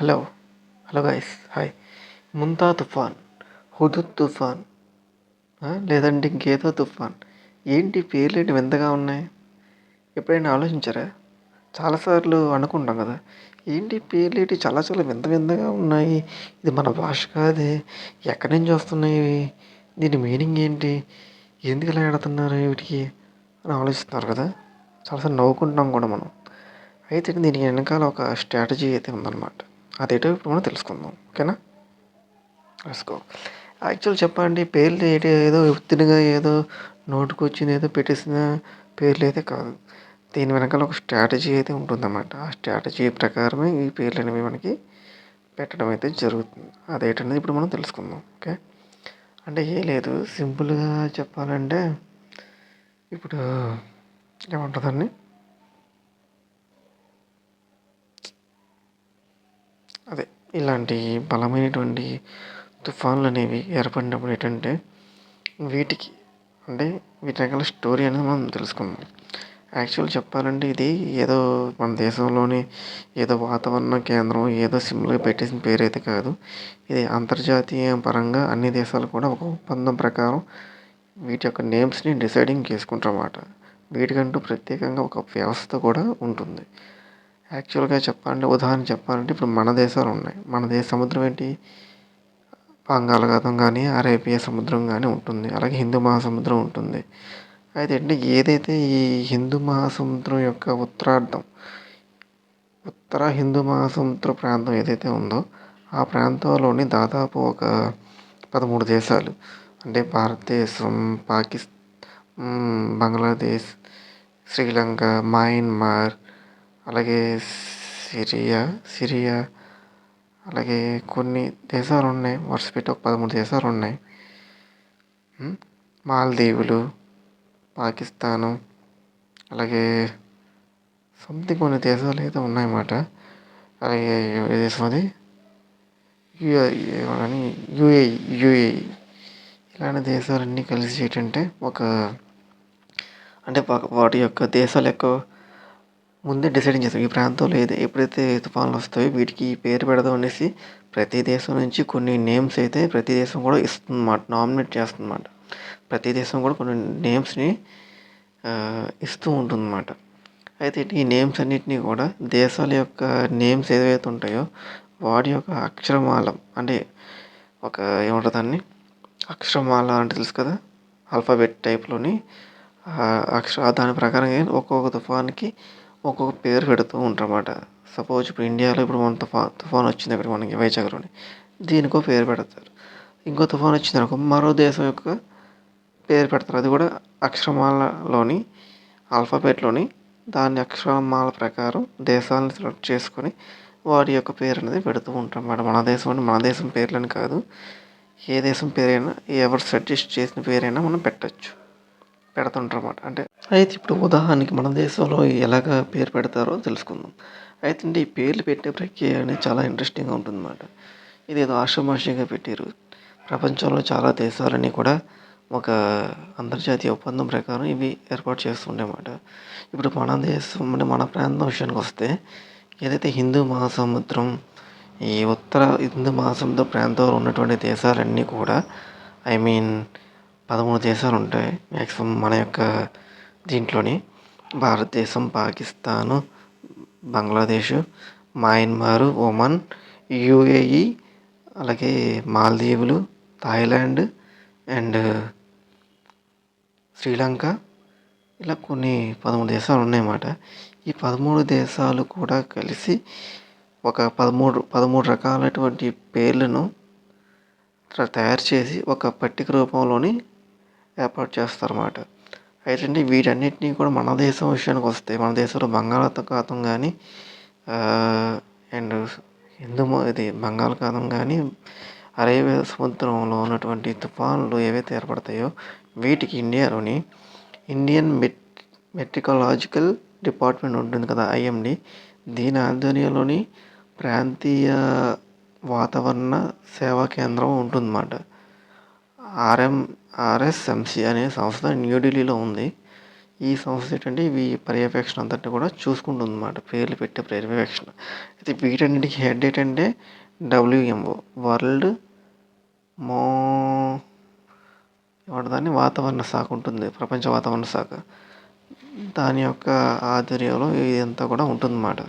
Hello hello guys hi Montha తుఫాన్ Hudhud తుఫాన్ లేదంటే ఇంకేదో తుఫాన్. ఏంటి పేర్లు ఏంటి వింతగా ఉన్నాయి? ఎప్పుడైనా ఆలోచించారా? చాలాసార్లు అనుకుంటాం కదా. ఏంటి పేర్లు ఏంటి చాలా చాలా వింత వింతగా ఉన్నాయి? ఇది మన భాష కాదే. ఎక్కడి నుంచి వస్తున్నాయి ఇవి? దీని మీనింగ్ ఏంటి? ఎందుకు ఇలా ఆడుతున్నారు వీటికి అని ఆలోచిస్తున్నారు కదా. చాలాసార్లు నవ్వుకుంటున్నాం కూడా మనం. అయితే దీని వెనకాల ఒక స్ట్రాటజీ అయితే ఉందన్నమాట. అదేంటో ఇప్పుడు మనం తెలుసుకుందాం ఓకేనా? రాసుకో యాక్చువల్ చెప్పండి పేర్లు ఏంటి ఏదో ఉత్తినిగా ఏదో నోటుకు వచ్చింది ఏదో పెట్టేసిన పేర్లు అయితే కాదు. దీని వెనకాల ఒక స్ట్రాటజీ అయితే ఉంటుందన్నమాట. ఆ స్ట్రాటజీ ప్రకారమే ఈ పేర్లు అనేవి మనకి పెట్టడం అయితే జరుగుతుంది. అదేంటనేది ఇప్పుడు మనం తెలుసుకుందాం ఓకే? అంటే ఏ లేదు సింపుల్గా చెప్పాలంటే ఇప్పుడు ఏమంటుందండి అదే ఇలాంటి బలమైనటువంటి తుఫాన్లు అనేవి ఏర్పడినప్పుడు ఏంటంటే వీటికి అంటే వీటి రకాల స్టోరీ అనేది మనం తెలుసుకుందాం. యాక్చువల్ చెప్పాలంటే ఇది ఏదో మన దేశంలోని ఏదో వాతావరణ కేంద్రం ఏదో సిమ్లో పెట్టేసిన పేరు అయితే కాదు. ఇది అంతర్జాతీయ పరంగా అన్ని దేశాలు కూడా ఒక ఒప్పందం ప్రకారం వీటి యొక్క నేమ్స్ని డిసైడింగ్ చేసుకుంటారు అన్నమాట వీటికంటూ ప్రత్యేకంగా ఒక వ్యవస్థ కూడా ఉంటుంది. యాక్చువల్గా చెప్పాలంటే ఉదాహరణ చెప్పాలంటే ఇప్పుడు మన దేశాలు ఉన్నాయి. మన దేశ సముద్రం ఏంటి? బంగాళాఖాతం కానీ అరేబియా సముద్రం కానీ ఉంటుంది. అలాగే హిందూ మహాసముద్రం ఉంటుంది. అయితే అంటే ఏదైతే ఈ హిందూ మహాసముద్రం యొక్క ఉత్తరార్ధం ఉత్తర హిందూ మహాసముద్ర ప్రాంతం ఏదైతే ఉందో ఆ ప్రాంతంలోని దాదాపు ఒక పదమూడు దేశాలు. అంటే భారతదేశం పాకిస్ బంగ్లాదేశ్ శ్రీలంక మయన్మార్ అలాగే సిరియా సిరియా అలాగే కొన్ని దేశాలు ఉన్నాయి వరుస పెట్టి ఒక పదమూడు దేశాలు ఉన్నాయి మాల్దీవులు పాకిస్తాను అలాగే సంథింగ్ కొన్ని దేశాలు అయితే ఉన్నాయన్నమాట. అలాగే ఏ దేశం అది? యుఏ యుఏఈ యుఏఈ ఇలాంటి దేశాలన్నీ కలిసి ఏంటంటే ఒక అంటే వాటి యొక్క దేశాల యొక్క ముందే డిసైడింగ్ చేస్తారు ఈ ప్రాంతంలో ఏది ఎప్పుడైతే తుఫాన్లు వస్తాయో వీటికి పేరు పెడదాం అనేసి ప్రతి దేశం నుంచి కొన్ని నేమ్స్ అయితే ప్రతి దేశం కూడా ఇస్తుందన్నమాట నామినేట్ చేస్తుందన్నమాట. ప్రతి దేశం కూడా కొన్ని నేమ్స్ని ఇస్తూ ఉంటుందన్నమాట. అయితే ఈ నేమ్స్ అన్నిటినీ కూడా దేశాల యొక్క నేమ్స్ ఏవైతే ఉంటాయో వాటి యొక్క అక్షరమాలం అంటే ఒక ఏమంటారు దాన్ని? అక్షరమాల అంటే తెలుసు కదా? ఆల్ఫాబెట్ టైప్లోని అక్షర దాని ప్రకారంగా ఒక్కొక్క తుఫాన్కి ఒక్కొక్క పేరు పెడుతూ ఉంటారు అన్నమాట సపోజ్ ఇప్పుడు ఇండియాలో ఇప్పుడు మన తుఫాన్ తుఫాన్ వచ్చింది ఇక్కడ మనకి వైజాగ్లోని. దీనికో పేరు పెడతారు. ఇంకో తుఫాన్ వచ్చింది అనుకో మరో దేశం యొక్క పేరు పెడతారు. అది కూడా అక్షరమాలలోని ఆల్ఫాబెట్లోని దాని అక్షరమాల ప్రకారం దేశాలను సెలెక్ట్ చేసుకొని వారి యొక్క పేరు అనేది పెడుతూ ఉంటాం అన్నమాట మన దేశం అంటే మన దేశం పేర్లని కాదు. ఏ దేశం పేరైనా ఎవరు సజెస్ట్ చేసిన పేరైనా మనం పెట్టచ్చు. పెడుతుంటారు అన్నమాట అంటే అయితే ఇప్పుడు ఉదాహరణకి మన దేశంలో ఎలాగ పేరు పెడతారో తెలుసుకుందాం. అయితే ఈ పేర్లు పెట్టే ప్రక్రియ అనేది చాలా ఇంట్రెస్టింగ్గా ఉంటుంది అన్నమాట ఇది ఏదో ఆషామాషిగా పెట్టారు. ప్రపంచంలో చాలా దేశాలన్నీ కూడా ఒక అంతర్జాతీయ ఒప్పందం ప్రకారం ఇవి ఏర్పాటు చేస్తుండే అన్నమాట ఇప్పుడు మన దేశం అంటే మన ప్రాంతం విషయానికి వస్తే ఏదైతే హిందూ మహాసముద్రం ఈ ఉత్తర హిందూ మహాసముద్ర ప్రాంతంలో ఉన్నటువంటి దేశాలన్నీ కూడా ఐ మీన్ పదమూడు దేశాలు ఉంటాయి మ్యాక్సిమం మన యొక్క దీంట్లోని Bharatadesam Pakistan Bangladesh Myanmar Oman UAE అలాగే మాల్దీవులు థాయిలాండ్ అండ్ శ్రీలంక. ఇలా కొన్ని పదమూడు దేశాలు ఉన్నాయన్నమాట. ఈ పదమూడు దేశాలు కూడా కలిసి ఒక పదమూడు పదమూడు రకాలైనటువంటి పేర్లను తయారు చేసి ఒక పట్టిక రూపంలోని ఏర్పాటు చేస్తారన్నమాట. అయితే వీటన్నిటిని కూడా మన దేశం విషయానికి వస్తే మన దేశంలో బంగాళాఖాతం కానీ అండ్ హిందూ ఇది బంగాళాఖాతం కానీ అరేబియా సముద్రంలో ఉన్నటువంటి తుఫాన్లు ఏవైతే ఏర్పడతాయో వీటికి ఇండియాలోని ఇండియన్ మెట్ మెట్రికలాజికల్ డిపార్ట్మెంట్ ఉంటుంది కదా ఐఎండి. దీని ఆధ్వర్యంలోని ప్రాంతీయ వాతావరణ సేవా కేంద్రం ఉంటుందన్నమాట. ఆర్ఎం ఆర్ఎస్ఎంసి అనే సంస్థ న్యూఢిల్లీలో ఉంది. ఈ సంస్థ ఏంటంటే ఇవి పర్యవేక్షణ అంతటిని కూడా చూసుకుంటుంది అన్నమాట పేర్లు పెట్టే పర్యవేక్షణ. అయితే వీటన్నిటికి హెడ్ ఏంటంటే డబ్ల్యూఎంఓ వరల్డ్ మో దాన్ని? వాతావరణ శాఖ ఉంటుంది. ప్రపంచ వాతావరణ శాఖ. దాని యొక్క ఆధ్వర్యంలో ఇదంతా కూడా ఉంటుందన్నమాట.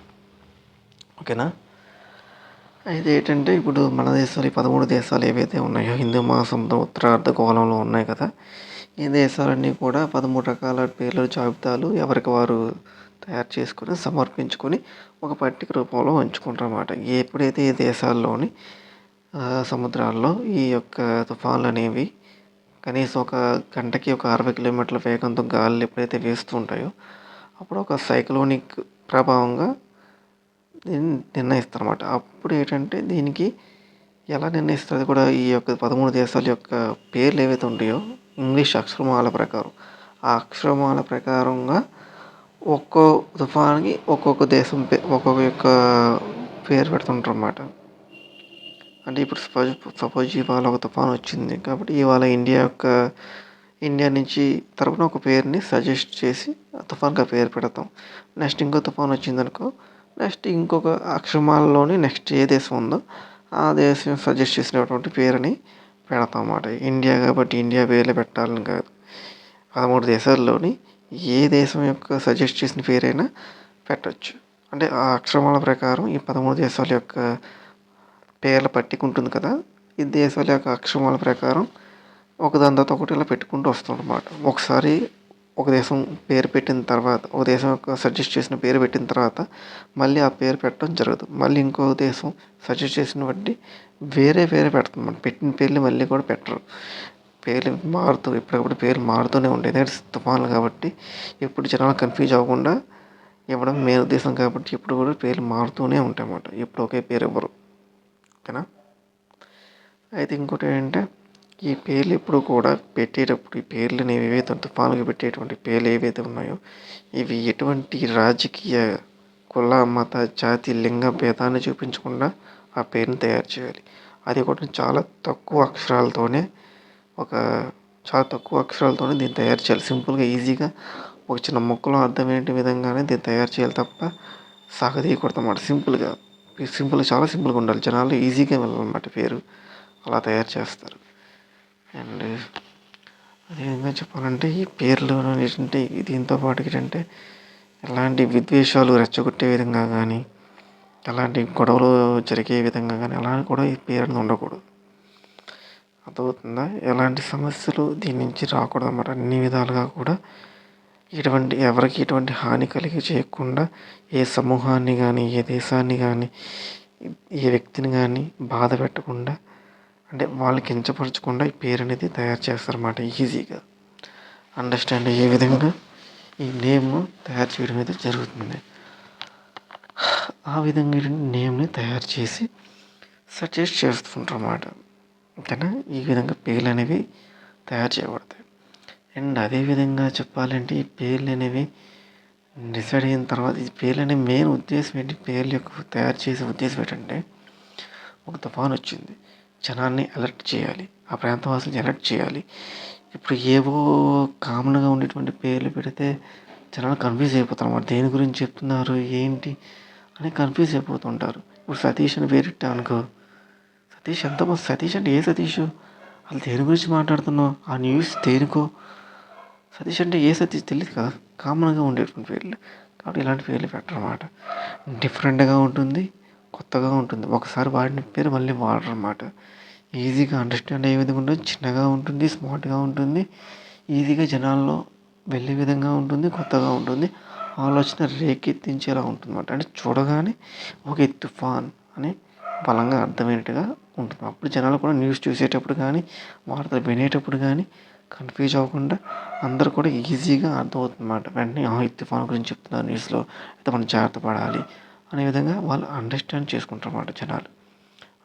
ఓకేనా? అయితే ఏంటంటే ఇప్పుడు మన దేశాలు ఈ పదమూడు దేశాలు ఏవైతే ఉన్నాయో హిందూ మహాసముద్రం ఉత్తర అర్ధగోళంలో ఉన్నాయి కదా ఈ దేశాలన్నీ కూడా పదమూడు రకాల పేర్ల జాబితాలు ఎవరికి వారు తయారు చేసుకుని సమర్పించుకొని ఒక పట్టిక రూపంలో ఉంచుకుంటారు అన్నమాట ఎప్పుడైతే ఈ దేశాల్లోని సముద్రాల్లో ఈ యొక్క తుఫాన్లు అనేవి కనీసం ఒక గంటకి ఒక అరవై కిలోమీటర్ల వేగంతో గాలులు ఎప్పుడైతే వేస్తుంటాయో అప్పుడు ఒక సైక్లోనిక్ ప్రభావంగా దీన్ని నిర్ణయిస్తారు అనమాట అప్పుడు ఏంటంటే దీనికి ఎలా నిర్ణయిస్తుంది కూడా ఈ యొక్క పదమూడు దేశాల యొక్క పేర్లు ఏవైతే ఉంటాయో ఇంగ్లీష్ అక్షరమాల ప్రకారం. ఆ అక్షరమాల ప్రకారంగా ఒక్కో తుఫాన్కి ఒక్కొక్క దేశం పే ఒక్కొక్క యొక్క పేరు పెడుతుంటారు అన్నమాట అంటే ఇప్పుడు సపోజ్ సపోజ్ ఇవాళ ఒక తుఫాన్ వచ్చింది కాబట్టి ఇవాళ ఇండియా యొక్క ఇండియా నుంచి తరపున ఒక పేరుని సజెస్ట్ చేసి ఆ తుఫాన్కి ఆ పేరు పెడతాం. నెక్స్ట్ ఇంకో తుఫాన్ వచ్చిందనుకో నెక్స్ట్ ఇంకొక అక్షరమాలలోని నెక్స్ట్ ఏ దేశం ఉందో ఆ దేశం సజెస్ట్ చేసినటువంటి పేరుని పెడతాం అన్నమాట ఇండియా కాబట్టి ఇండియా పేర్లే పెట్టాలని కాదు. పదమూడు దేశాల్లోని ఏ దేశం యొక్క సజెస్ట్ చేసిన పేరైనా పెట్టచ్చు. అంటే ఆ అక్షరమాల ప్రకారం ఈ పదమూడు దేశాల యొక్క పేర్ల పట్టిక ఉంటుంది కదా ఈ దేశాల యొక్క అక్షరమాల ప్రకారం ఒకదాని తర్వాత ఒకటి ఇలా పెట్టుకుంటూ వస్తుందన్నమాట ఒకసారి ఒక దేశం పేరు పెట్టిన తర్వాత ఒక దేశం యొక్క సజెస్ట్ చేసిన పేరు పెట్టిన తర్వాత మళ్ళీ ఆ పేరు పెట్టడం జరగదు. మళ్ళీ ఇంకో దేశం సజెస్ట్ చేసిన బట్టి వేరే వేరే పెడతాం. పెట్టిన పేర్లు మళ్ళీ కూడా పెట్టరు. పేర్లు మారుతూ ఎప్పటికప్పుడు పేర్లు మారుతూనే ఉంటాయి ఎందుకంటే తుఫాన్లు కాబట్టి ఎప్పుడు జనాలు కన్ఫ్యూజ్ అవ్వకుండా ఇవ్వడం మెయిన్ ఉద్దేశం కాబట్టి ఎప్పుడు కూడా పేర్లు మారుతూనే ఉంటాయి అన్నమాట ఎప్పుడు ఒకే పేరు ఇవ్వరు. ఓకేనా? అయితే ఇంకోటి ఏంటంటే ఈ పేర్లు ఎప్పుడు కూడా పెట్టేటప్పుడు ఈ పేర్లు అనేవి ఏవైతే తుఫానుకి పెట్టేటువంటి పేర్లు ఏవైతే ఉన్నాయో ఇవి ఎటువంటి రాజకీయ కుల మత జాతి లింగ భేదాన్ని చూపించకుండా ఆ పేరుని తయారు చేయాలి. అది కూడా చాలా తక్కువ అక్షరాలతోనే ఒక చాలా తక్కువ అక్షరాలతోనే దీన్ని తయారు చేయాలి. సింపుల్గా ఈజీగా ఒక చిన్న మొక్కలో అర్థమయ్యే విధంగానే దీన్ని తయారు చేయాలి తప్ప సాగదీయకూడదు అన్నమాట. సింపుల్గా సింపుల్ చాలా సింపుల్గా ఉండాలి. జనాలు ఈజీగా వెళ్ళాలన్నమాట పేరు. అలా తయారు చేస్తారు. అండ్ అదేవిధంగా చెప్పాలంటే ఈ పేర్లు ఏంటంటే దీంతో పాటు ఏంటంటే ఎలాంటి విద్వేషాలు రెచ్చగొట్టే విధంగా కానీ ఎలాంటి గొడవలు జరిగే విధంగా కానీ అలా కూడా ఈ పేరు ఉండకూడదు. అర్థమవుతుందా? ఎలాంటి సమస్యలు దీని నుంచి రాకూడదు అన్నమాట. అన్ని విధాలుగా కూడా ఎటువంటి ఎవరికి ఎటువంటి హాని కలిగి చేయకుండా ఏ సమూహాన్ని కానీ ఏ దేశాన్ని కానీ ఏ వ్యక్తిని కానీ బాధ పెట్టకుండా అంటే వాళ్ళు కించపరచకుండా ఈ పేరు అనేది తయారు చేస్తారన్నమాట ఈజీగా. అండర్స్టాండ్ అయ్యే విధంగా ఈ నేమ్ తయారు చేయడం అయితే జరుగుతుంది. ఆ విధంగా నేమ్ని తయారు చేసి సజెస్ట్ చేస్తుంటారు అన్నమాట ఓకేనా? ఈ విధంగా పేర్లు అనేవి తయారు చేయబడతాయి. అండ్ అదేవిధంగా చెప్పాలంటే ఈ పేర్లు అనేవి డిసైడ్ అయిన తర్వాత ఈ పేర్లు అనేవి మెయిన్ ఉద్దేశం ఏంటి? పేర్లు యొక్క తయారు చేసే ఉద్దేశం ఏంటంటే ఒక తుఫాన్ వచ్చింది. జనాన్ని అలర్ట్ చేయాలి. ఆ ప్రాంత అలర్ట్ చేయాలి. ఇప్పుడు ఏవో కామన్గా ఉండేటువంటి పేర్లు పెడితే జనాలు కన్ఫ్యూజ్ అయిపోతారు. అన్నమాట దేని గురించి చెప్తున్నారు? ఏంటి? అని కన్ఫ్యూజ్ అయిపోతుంటారు. ఇప్పుడు సతీష్ అని పేరు అనుకో. సతీష్ ఎంత సతీష్ అంటే ఏ సతీష్? అసలు దేని గురించి మాట్లాడుతున్నావు? ఆ న్యూస్ దేనికో? సతీష్ అంటే ఏ సతీష్? తెలియదు కదా. కామన్గా ఉండేటువంటి పేర్లు. కాబట్టి ఇలాంటి పేర్లు పెట్టరన్నమాట. డిఫరెంట్గా ఉంటుంది. కొత్తగా ఉంటుంది. ఒకసారి వాడిన పేరు మళ్ళీ వాడరు అనమాట ఈజీగా అండర్స్టాండ్ అయ్యే విధంగా ఉంటుంది. చిన్నగా ఉంటుంది స్మార్ట్గా ఉంటుంది. ఈజీగా జనాల్లో వెళ్ళే విధంగా ఉంటుంది కొత్తగా ఉంటుంది. ఆలోచన రేకెత్తించేలా ఉంటుంది అన్నమాట అంటే చూడగానే ఒక తుఫాన్ అని బలంగా అర్థమయ్యేట్టుగా ఉంటుంది. అప్పుడు జనాలు కూడా న్యూస్ చూసేటప్పుడు కానీ వార్తలు వినేటప్పుడు కానీ కన్ఫ్యూజ్ అవ్వకుండా అందరూ కూడా ఈజీగా అర్థమవుతుంది అన్నమాట వెంటనే ఈ తుఫాన్ గురించి చెప్తున్నారు న్యూస్లో అయితే మనం జాగ్రత్త పడాలి. అనే విధంగా వాళ్ళు అండర్స్టాండ్ చేసుకుంటారు అన్నమాట జనాలు.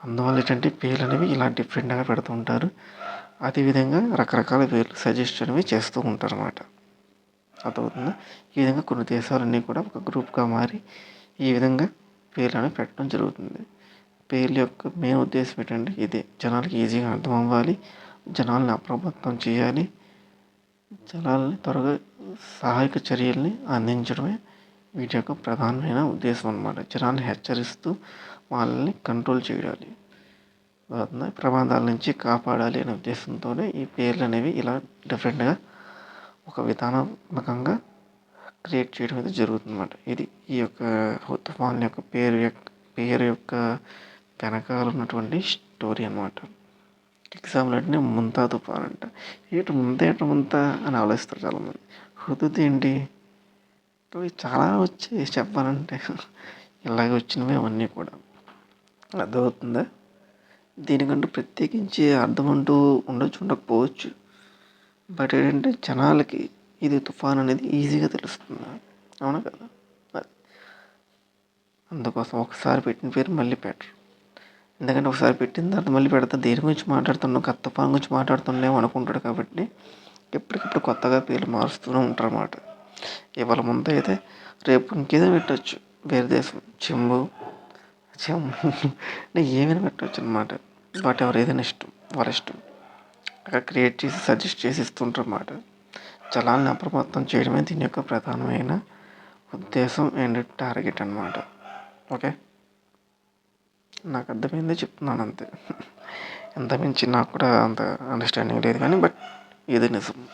అందువల్ల ఏంటంటే పేర్లు అనేవి ఇలా డిఫరెంట్గా పెడుతూ ఉంటారు. అదేవిధంగా రకరకాల పేర్లు సజెస్ట్ అనేవి చేస్తూ ఉంటారు అన్నమాట అర్థమవుతుందా? ఈ విధంగా కొన్ని దేశాలన్నీ కూడా ఒక గ్రూప్గా మారి ఈ విధంగా పేర్లు అనేవి పెట్టడం జరుగుతుంది. పేర్ల యొక్క మెయిన్ ఉద్దేశం ఏంటంటే ఇదే. జనాలకి ఈజీగా అర్థం అవ్వాలి. జనాల్ని అప్రమత్తం చేయాలి. జనాలని త్వరగా సహాయక చర్యల్ని అందించడమే వీటి యొక్క ప్రధానమైన ఉద్దేశం అన్నమాట. జనాన్ని హెచ్చరిస్తూ వాళ్ళని కంట్రోల్ చేయాలి. ప్రమాదాల నుంచి కాపాడాలి అనే ఉద్దేశంతోనే ఈ పేర్లు అనేవి ఇలా డిఫరెంట్గా ఒక విధానాత్మకంగా క్రియేట్ చేయడం అయితే జరుగుతుంది అన్నమాట ఇది ఈ యొక్క తుఫాన్ యొక్క పేరు యొక్క పేరు యొక్క వెనకాల ఉన్నటువంటి స్టోరీ అన్నమాట. ఎగ్జాంపుల్ అంటే ముంతా తుఫాన్ అంట. ఏంటి ముంత ఏంటి ముంత అని ఆలోచిస్తారు చాలామంది. హుదూద్ ఏంటి ఇవి చాలా వచ్చాయి చెప్పాలంటే ఇలాగ వచ్చినవి అవన్నీ కూడా. అర్థమవుతుందా? దీనికంటూ ప్రత్యేకించి అర్థం అంటూ ఉండొచ్చు ఉండకపోవచ్చు. బట్ ఏంటంటే జనాలకి ఇది తుఫాన్ అనేది ఈజీగా తెలుస్తుంది. అవునా కదా? అందుకోసం ఒకసారి పెట్టిన పేరు మళ్ళీ పెట్టరు. ఎందుకంటే ఒకసారి పెట్టిన తర్వాత మళ్ళీ పెడతా దేని గురించి మాట్లాడుతున్నావు? కొత్త తుఫాన్ గురించి మాట్లాడుతున్నావు అనుకుంటాడు కాబట్టి ఎప్పటికప్పుడు కొత్తగా పేర్లు మారుస్తూనే ఉంటారు అన్నమాట ఇవాళ ముందు అయితే రేపు ఇంకేదో పెట్టవచ్చు వేరే దేశం. చెంబు. చెంబు. ఏమైనా పెట్టవచ్చు అన్నమాట. వాట్ ఎవర్ ఏదైనా ఇష్టం. వాళ్ళ ఇష్టం. అక్కడ క్రియేట్ చేసి సజెస్ట్ చేసి ఇస్తుంటారు అన్నమాట. జలాలను అప్రమత్తం చేయడమే దీని యొక్క ప్రధానమైన ఉద్దేశం అండ్ టార్గెట్ అన్నమాట. ఓకే? నాకు అర్థమైందే చెప్తున్నాను అంతే. అంతకుమించి నాకు కూడా అంత అండర్స్టాండింగ్ లేదు కానీ బట్ ఇది నిజం.